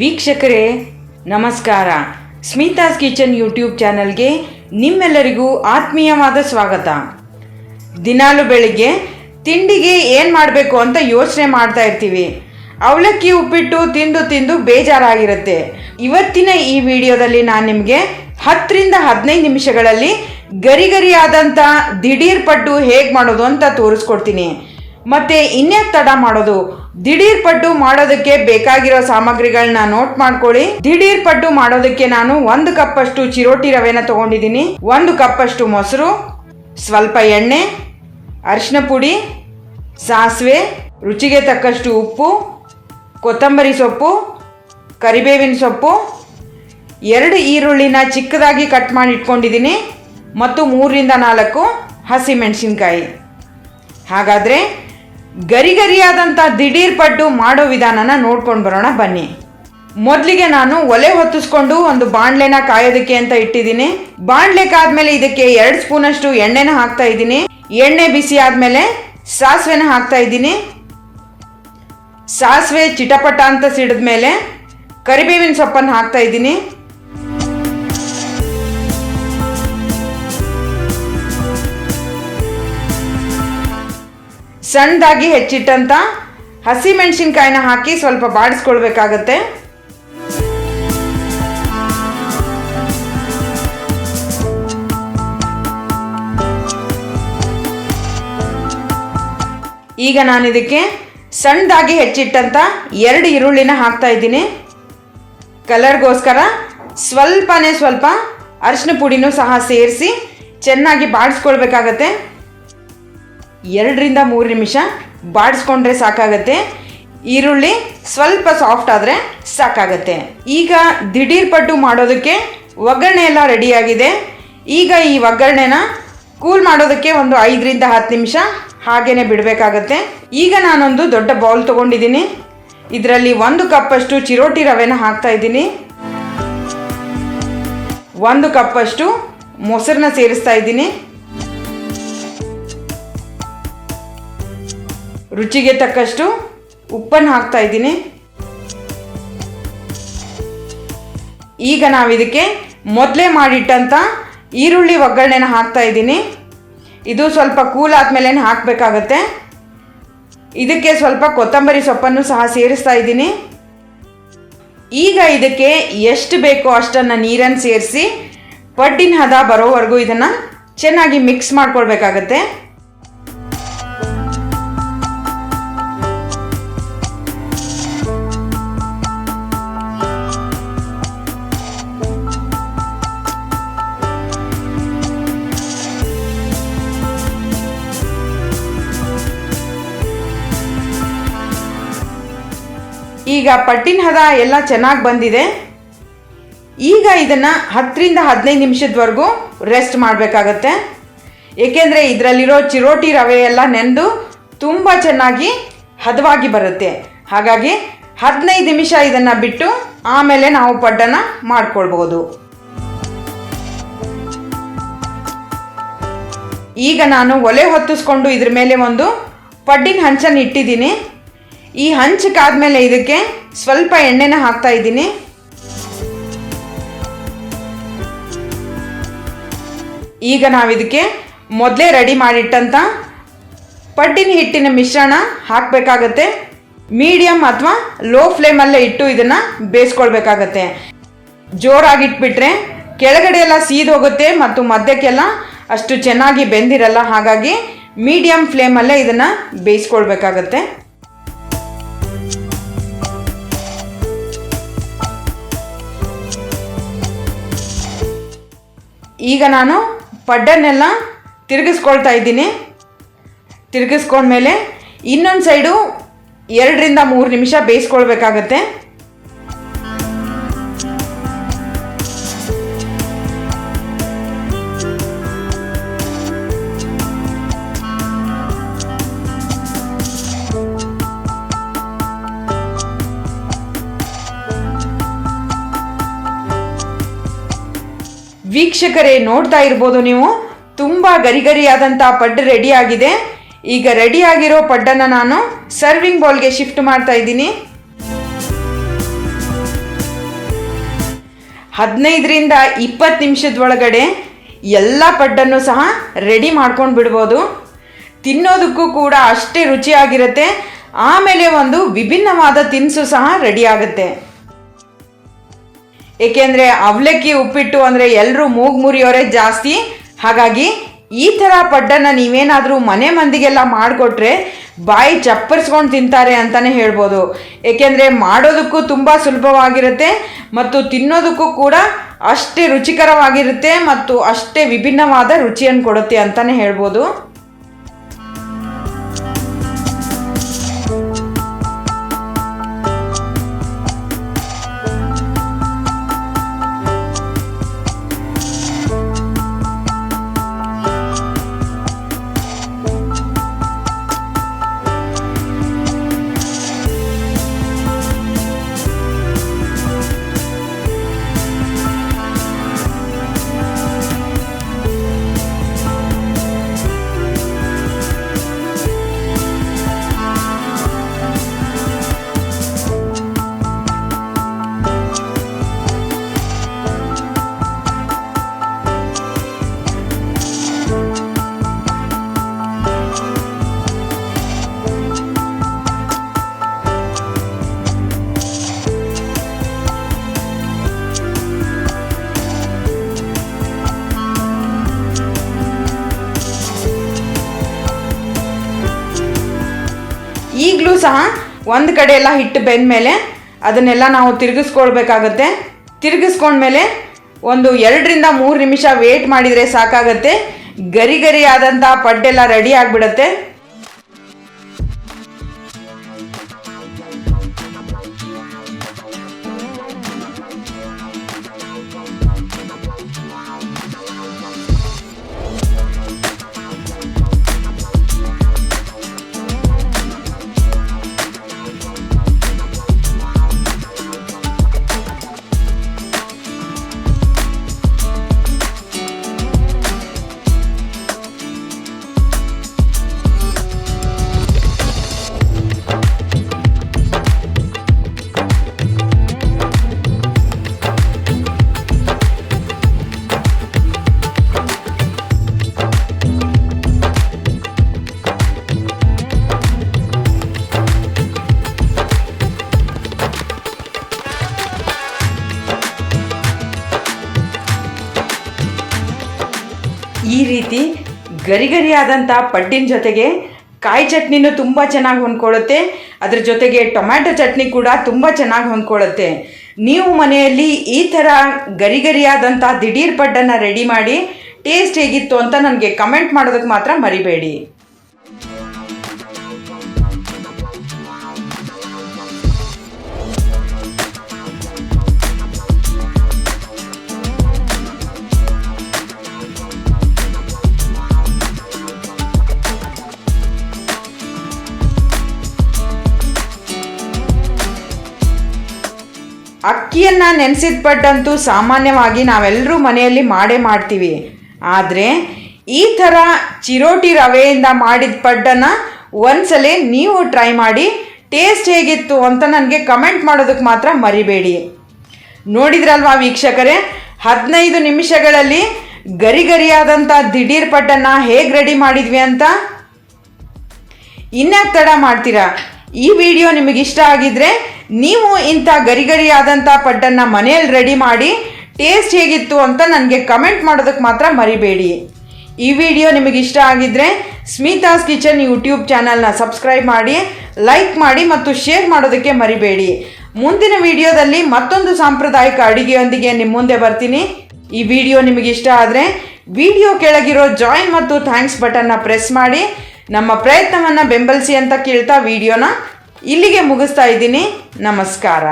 ವೀಕ್ಷಕರೇ, ನಮಸ್ಕಾರ. Smitha's kitchen YouTube ಚಾನಲ್ಗೆ ನಿಮ್ಮೆಲ್ಲರಿಗೂ ಆತ್ಮೀಯವಾದ ಸ್ವಾಗತ. ದಿನಾಲು ಬೆಳಿಗ್ಗೆ ತಿಂಡಿಗೆ ಏನು ಮಾಡಬೇಕು ಅಂತ ಯೋಚನೆ ಮಾಡ್ತಾ ಇರ್ತೀವಿ. ಅವಲಕ್ಕಿ ಉಪ್ಪಿಟ್ಟು ತಿಂದು ತಿಂದು ಬೇಜಾರಾಗಿರುತ್ತೆ. ಇವತ್ತಿನ ಈ ವಿಡಿಯೋದಲ್ಲಿ ನಾನು ನಿಮಗೆ ಹತ್ತರಿಂದ ಹದಿನೈದು ನಿಮಿಷಗಳಲ್ಲಿ ಗರಿಗರಿಯಾದಂಥ ದಿಢೀರ್ ಪಟ್ಟು ಹೇಗೆ ಮಾಡೋದು ಅಂತ ತೋರಿಸ್ಕೊಡ್ತೀನಿ. ಮತ್ತೆ ಇನ್ಯಾಕ್ ತಡ ಮಾಡೋದು? ದಿಢೀರ್ ಪಟ್ಟು ಮಾಡೋದಕ್ಕೆ ಬೇಕಾಗಿರೋ ಸಾಮಗ್ರಿಗಳನ್ನ ನೋಟ್ ಮಾಡ್ಕೊಳ್ಳಿ. ದಿಢೀರ್ ಪಟ್ಟು ಮಾಡೋದಕ್ಕೆ ನಾನು ಒಂದು ಕಪ್ ಅಷ್ಟು ಚಿರೋಟಿ ರವೆನ ತಗೊಂಡಿದ್ದೀನಿ. ಒಂದು ಕಪ್ ಅಷ್ಟು ಮೊಸರು, ಸ್ವಲ್ಪ ಎಣ್ಣೆ ಅರಿಶಿನ ಪುಡಿ, ಸಾಸಿವೆ, ರುಚಿಗೆ ತಕ್ಕಷ್ಟು ಉಪ್ಪು, ಕೊತ್ತಂಬರಿ ಸೊಪ್ಪು, ಕರಿಬೇವಿನ ಸೊಪ್ಪು, ಎರಡು ಈರುಳ್ಳಿನ ಚಿಕ್ಕದಾಗಿ ಕಟ್ ಮಾಡಿ ಇಟ್ಕೊಂಡಿದ್ದೀನಿ ಮತ್ತು ಮೂರರಿಂದ ನಾಲ್ಕು ಹಸಿಮೆಣಸಿನ್ಕಾಯಿ. ಹಾಗಾದರೆ ಗರಿ ಗರಿಯಾದಂಥ ದಿಢೀರ್ ಪಡ್ಡು ಮಾಡೋ ವಿಧಾನನ ನೋಡ್ಕೊಂಡು ಬರೋಣ ಬನ್ನಿ. ಮೊದಲಿಗೆ ನಾನು ಒಲೆ ಹೊತ್ತಿಸ್ಕೊಂಡು ಒಂದು ಬಾಣಲೆನ ಕಾಯೋದಕ್ಕೆ ಅಂತ ಇಟ್ಟಿದ್ದೀನಿ. ಬಾಣಲೆ ಕಾದ್ಮೇಲೆ ಇದಕ್ಕೆ ಎರಡು ಸ್ಪೂನಷ್ಟು ಎಣ್ಣೆನ ಹಾಕ್ತಾ ಇದ್ದೀನಿ. ಎಣ್ಣೆ ಬಿಸಿ ಆದಮೇಲೆ ಸಾಸಿವೆನ ಹಾಕ್ತಾ ಇದ್ದೀನಿ. ಸಾಸಿವೆ ಚಿಟಪಟ ಅಂತ ಸಿಡಿದ್ಮೇಲೆ ಕರಿಬೇವಿನ ಸೊಪ್ಪನ್ನು ಹಾಕ್ತಾ ಇದ್ದೀನಿ. ಸಣ್ಣದಾಗಿ ಹೆಚ್ಚಿಟ್ಟಂತ ಹಸಿ ಮೆಣಸಿನ್ಕಾಯಿನ ಹಾಕಿ ಸ್ವಲ್ಪ ಬಾಡಿಸ್ಕೊಳ್ಬೇಕಾಗತ್ತೆ. ಈಗ ನಾನು ಇದಕ್ಕೆ ಸಣ್ಣದಾಗಿ ಹೆಚ್ಚಿಟ್ಟಂತ ಎರಡು ಈರುಳ್ಳಿನ ಹಾಕ್ತಾ ಇದ್ದೀನಿ. ಕಲರ್ಗೋಸ್ಕರ ಸ್ವಲ್ಪನೇ ಸ್ವಲ್ಪ ಅರಿಶಿನ ಪುಡಿನೂ ಸಹ ಸೇರಿಸಿ ಚೆನ್ನಾಗಿ ಬಾಡಿಸ್ಕೊಳ್ಬೇಕಾಗತ್ತೆ. ಎರಡರಿಂದ ಮೂರು ನಿಮಿಷ ಬಾಡಿಸ್ಕೊಂಡ್ರೆ ಸಾಕಾಗತ್ತೆ. ಈರುಳ್ಳಿ ಸ್ವಲ್ಪ ಸಾಫ್ಟ್ ಆದರೆ ಸಾಕಾಗತ್ತೆ. ಈಗ ದಿಢೀರ್ ಪಟ್ಟು ಮಾಡೋದಕ್ಕೆ ಒಗ್ಗರಣೆ ಎಲ್ಲ ರೆಡಿಯಾಗಿದೆ. ಈಗ ಈ ಒಗ್ಗರಣೆನ ಕೂಲ್ ಮಾಡೋದಕ್ಕೆ ಒಂದು ಐದರಿಂದ ಹತ್ತು ನಿಮಿಷ ಹಾಗೇನೆ ಬಿಡಬೇಕಾಗತ್ತೆ. ಈಗ ನಾನೊಂದು ದೊಡ್ಡ ಬೌಲ್ ತೊಗೊಂಡಿದ್ದೀನಿ. ಇದರಲ್ಲಿ ಒಂದು ಕಪ್ಪಷ್ಟು ಚಿರೋಟಿ ರವೆನ ಹಾಕ್ತಾ ಇದ್ದೀನಿ. ಒಂದು ಕಪ್ಪಷ್ಟು ಮೊಸರನ್ನ ಸೇರಿಸ್ತಾ ಇದ್ದೀನಿ. ರುಚಿಗೆ ತಕ್ಕಷ್ಟು ಉಪ್ಪನ್ನು ಹಾಕ್ತಾ ಇದ್ದೀನಿ. ಈಗ ನಾವು ಇದಕ್ಕೆ ಮೊದಲೇ ಮಾಡಿಟ್ಟಂಥ ಈರುಳ್ಳಿ ಒಗ್ಗರಣೆನ ಹಾಕ್ತಾ ಇದ್ದೀನಿ. ಇದು ಸ್ವಲ್ಪ ಕೂಲ್ ಆದಮೇಲೆ ಹಾಕಬೇಕಾಗತ್ತೆ. ಇದಕ್ಕೆ ಸ್ವಲ್ಪ ಕೊತ್ತಂಬರಿ ಸೊಪ್ಪನ್ನು ಸಹ ಸೇರಿಸ್ತಾ ಇದ್ದೀನಿ. ಈಗ ಇದಕ್ಕೆ ಎಷ್ಟು ಬೇಕೋ ಅಷ್ಟನ್ನು ನೀರನ್ನು ಸೇರಿಸಿ, ಪಡ್ಡಿನ ಹದ ಬರೋವರೆಗೂ ಇದನ್ನು ಚೆನ್ನಾಗಿ ಮಿಕ್ಸ್ ಮಾಡ್ಕೊಳ್ಬೇಕಾಗತ್ತೆ. ಈಗ ಪಟ್ಟಿನ ಹದ ಎಲ್ಲ ಚೆನ್ನಾಗಿ ಬಂದಿದೆ. ಈಗ ಇದನ್ನು ಹತ್ತರಿಂದ ಹದಿನೈದು ನಿಮಿಷದವರೆಗೂ ರೆಸ್ಟ್ ಮಾಡಬೇಕಾಗತ್ತೆ. ಏಕೆಂದರೆ ಇದರಲ್ಲಿರೋ ಚಿರೋಟಿ ರವೆ ಎಲ್ಲ ನೆಂದು ತುಂಬ ಚೆನ್ನಾಗಿ ಹದವಾಗಿ ಬರುತ್ತೆ. ಹಾಗಾಗಿ ಹದಿನೈದು ನಿಮಿಷ ಇದನ್ನು ಬಿಟ್ಟು ಆಮೇಲೆ ನಾವು ಪಡ್ಡನ್ನು ಮಾಡ್ಕೊಳ್ಬೋದು. ಈಗ ನಾನು ಒಲೆ ಹೊತ್ತಿಸ್ಕೊಂಡು ಇದ್ರ ಮೇಲೆ ಒಂದು ಪಡ್ಡಿನ ಹಂಚನ್ನು ಇಟ್ಟಿದ್ದೀನಿ. ಈ ಹಂಚಕ್ಕಾದ್ಮೇಲೆ ಇದಕ್ಕೆ ಸ್ವಲ್ಪ ಎಣ್ಣೆನ ಹಾಕ್ತಾ ಇದ್ದೀನಿ. ಈಗ ನಾವು ಇದಕ್ಕೆ ಮೊದಲೇ ರೆಡಿ ಮಾಡಿಟ್ಟಂಥ ಪಡ್ಡಿನ ಹಿಟ್ಟಿನ ಮಿಶ್ರಣ ಹಾಕಬೇಕಾಗತ್ತೆ. ಮೀಡಿಯಮ್ ಅಥವಾ ಲೋ ಫ್ಲೇಮಲ್ಲೇ ಇಟ್ಟು ಇದನ್ನು ಬೇಯಿಸ್ಕೊಳ್ಬೇಕಾಗತ್ತೆ. ಜೋರಾಗಿಟ್ಬಿಟ್ರೆ ಕೆಳಗಡೆ ಎಲ್ಲ ಸೀದೋಗುತ್ತೆ ಮತ್ತು ಮಧ್ಯಕ್ಕೆಲ್ಲ ಅಷ್ಟು ಚೆನ್ನಾಗಿ ಬೆಂದಿರಲ್ಲ. ಹಾಗಾಗಿ ಮೀಡಿಯಮ್ ಫ್ಲೇಮಲ್ಲೇ ಇದನ್ನು ಬೇಯಿಸ್ಕೊಳ್ಬೇಕಾಗತ್ತೆ. ಈಗ ನಾನು ಪಡ್ಡನ್ನೆಲ್ಲ ತಿರುಗಿಸ್ಕೊಳ್ತಾ ಇದ್ದೀನಿ. ತಿರುಗಿಸ್ಕೊಂಡ್ಮೇಲೆ ಇನ್ನೊಂದು ಸೈಡು ಎರಡರಿಂದ ಮೂರು ನಿಮಿಷ ಬೇಯಿಸ್ಕೊಳ್ಬೇಕಾಗತ್ತೆ. ವೀಕ್ಷಕರೇ, ನೋಡ್ತಾ ಇರ್ಬೋದು ನೀವು. ತುಂಬ ಗರಿ ಗರಿಯಾದಂಥ ಪಡ್ಡು ರೆಡಿ ಆಗಿದೆ ಈಗ ರೆಡಿ ಆಗಿರೋ ಪಡ್ಡನ್ನು ನಾನು ಸರ್ವಿಂಗ್ ಬೌಲ್ಗೆ ಶಿಫ್ಟ್ ಮಾಡ್ತಾ ಇದ್ದೀನಿ. ಹದಿನೈದರಿಂದ ಇಪ್ಪತ್ತು ನಿಮಿಷದ ಒಳಗಡೆ ಎಲ್ಲ ಪಡ್ಡನ್ನು ಸಹ ರೆಡಿ ಮಾಡ್ಕೊಂಡು ಬಿಡ್ಬೋದು. ತಿನ್ನೋದಕ್ಕೂ ಕೂಡ ಅಷ್ಟೇ ರುಚಿಯಾಗಿರುತ್ತೆ. ಆಮೇಲೆ ಒಂದು ವಿಭಿನ್ನವಾದ ತಿನಿಸು ಸಹ ರೆಡಿ ಆಗುತ್ತೆ. ಏಕೆಂದರೆ ಅವಲಕ್ಕಿ ಉಪ್ಪಿಟ್ಟು ಅಂದರೆ ಎಲ್ಲರೂ ಮೂಗು ಮುರಿಯೋರೇ ಜಾಸ್ತಿ. ಹಾಗಾಗಿ ಈ ಥರ ಪಡ್ಡನ್ನು ನೀವೇನಾದರೂ ಮನೆ ಮಂದಿಗೆಲ್ಲ ಮಾಡಿಕೊಟ್ರೆ ಬಾಯಿ ಚಪ್ಪರಿಸ್ಕೊಂಡು ತಿಂತಾರೆ ಅಂತಲೇ ಹೇಳ್ಬೋದು. ಏಕೆಂದರೆ ಮಾಡೋದಕ್ಕೂ ತುಂಬ ಸುಲಭವಾಗಿರುತ್ತೆ ಮತ್ತು ತಿನ್ನೋದಕ್ಕೂ ಕೂಡ ಅಷ್ಟೇ ರುಚಿಕರವಾಗಿರುತ್ತೆ ಮತ್ತು ಅಷ್ಟೇ ವಿಭಿನ್ನವಾದ ರುಚಿಯನ್ನು ಕೊಡುತ್ತೆ ಅಂತಲೇ ಹೇಳ್ಬೋದು. ಸಹ ಒಂದು ಕಡೆ ಎಲ್ಲ ಹಿಟ್ಟು ಬೆಂದ ಮೇಲೆ ಅದನ್ನೆಲ್ಲ ನಾವು ತಿರುಗಿಸ್ಕೊಳ್ಬೇಕಾಗತ್ತೆ. ತಿರುಗಿಸ್ಕೊಂಡ್ಮೇಲೆ ಒಂದು ಎರಡರಿಂದ ಮೂರು ನಿಮಿಷ ವೇಟ್ ಮಾಡಿದರೆ ಸಾಕಾಗತ್ತೆ. ಗರಿ ಗರಿ ಆದಂಥ ಪಡ್ಡೆಲ್ಲ ರೆಡಿ ಆಗಿಬಿಡತ್ತೆ. ಈ ರೀತಿ ಗರಿಗರಿಯಾದಂಥ ಪಡ್ಡಿನ ಜೊತೆಗೆ ಕಾಯಿ ಚಟ್ನಿನೂ ತುಂಬ ಚೆನ್ನಾಗಿ ಹೊಂದ್ಕೊಳ್ಳುತ್ತೆ. ಅದ್ರ ಜೊತೆಗೆ ಟೊಮ್ಯಾಟೊ ಚಟ್ನಿ ಕೂಡ ತುಂಬ ಚೆನ್ನಾಗಿ ಹೊಂದ್ಕೊಳ್ಳುತ್ತೆ. ನೀವು ಮನೆಯಲ್ಲಿ ಈ ಥರ ಗರಿಗರಿಯಾದಂಥ ದಿಢೀರ್ ಪಡ್ಡನ್ನು ರೆಡಿ ಮಾಡಿ ಟೇಸ್ಟ್ ಹೇಗಿತ್ತು ಅಂತ ನನಗೆ ಕಮೆಂಟ್ ಮಾಡೋದಕ್ಕೆ ಮಾತ್ರ ಮರಿಬೇಡಿ. ಅಕ್ಕಿಯನ್ನು ನೆನೆಸಿದ ಪಡ್ಡಂತೂ ಸಾಮಾನ್ಯವಾಗಿ ನಾವೆಲ್ಲರೂ ಮನೆಯಲ್ಲಿ ಮಾಡೇ ಮಾಡ್ತೀವಿ. ಆದರೆ, ಈ ಥರ ಚಿರೋಟಿ ರವೆಯಿಂದ ಮಾಡಿದ ಪಡ್ಡನ್ನು ಒಂದ್ಸಲ ನೀವು ಟ್ರೈ ಮಾಡಿ, ಟೇಸ್ಟ್ ಹೇಗಿತ್ತು ಅಂತ ನನಗೆ ಕಮೆಂಟ್ ಮಾಡೋದಕ್ಕೆ ಮಾತ್ರ ಮರಿಬೇಡಿ. ನೋಡಿದ್ರಲ್ವಾ ವೀಕ್ಷಕರೇ, ಹದಿನೈದು ನಿಮಿಷಗಳಲ್ಲಿ ಗರಿ ಗರಿಯಾದಂಥ ದಿಢೀರ್ ಪಡ್ಡನ್ನು ಹೇಗೆ ರೆಡಿ ಮಾಡಿದ್ವಿ ಅಂತ? ಇನ್ಯಾಕೆ ತಡ ಮಾಡ್ತೀರಾ? ಈ ವಿಡಿಯೋ ನಿಮಗಿಷ್ಟ ಆಗಿದ್ರೆ ನೀವು ಇಂಥ ಗರಿ ಗರಿಯಾದಂಥ ಪಡ್ಡನ್ನು ಮನೆಯಲ್ಲಿ ರೆಡಿ ಮಾಡಿ ಟೇಸ್ಟ್ ಹೇಗಿತ್ತು ಅಂತ ನನಗೆ ಕಮೆಂಟ್ ಮಾಡೋದಕ್ಕೆ ಮಾತ್ರ ಮರಿಬೇಡಿ. ಈ ವಿಡಿಯೋ ನಿಮಗೆ ಇಷ್ಟ ಆಗಿದ್ರೆ ಸ್ಮಿತಾಸ್ ಕಿಚನ್ ಯೂಟ್ಯೂಬ್ ಚಾನಲ್ನ ಸಬ್ಸ್ಕ್ರೈಬ್ ಮಾಡಿ ಲೈಕ್ ಮಾಡಿ ಮತ್ತು ಶೇರ್ ಮಾಡೋದಕ್ಕೆ ಮರಿಬೇಡಿ. ಮುಂದಿನ ವಿಡಿಯೋದಲ್ಲಿ ಮತ್ತೊಂದು ಸಾಂಪ್ರದಾಯಿಕ ಅಡುಗೆಯೊಂದಿಗೆ ನಿಮ್ಮ ಮುಂದೆ ಬರ್ತೀನಿ. ಈ ವಿಡಿಯೋ ನಿಮಗೆ ಇಷ್ಟ ಆದರೆ ವಿಡಿಯೋ ಕೆಳಗಿರೋ ಜಾಯಿನ್ ಮತ್ತು ಥ್ಯಾಂಕ್ಸ್ ಬಟನ್ನ ಪ್ರೆಸ್ ಮಾಡಿ, ನಮ್ಮ ಪ್ರಯತ್ನವನ್ನು ಬೆಂಬಲಿಸಿ ಅಂತ ಕೇಳ್ತಾ ವಿಡಿಯೋನ ಇಲ್ಲಿಗೆ ಮುಗಿಸ್ತಾ ಇದ್ದೀನಿ. ನಮಸ್ಕಾರ.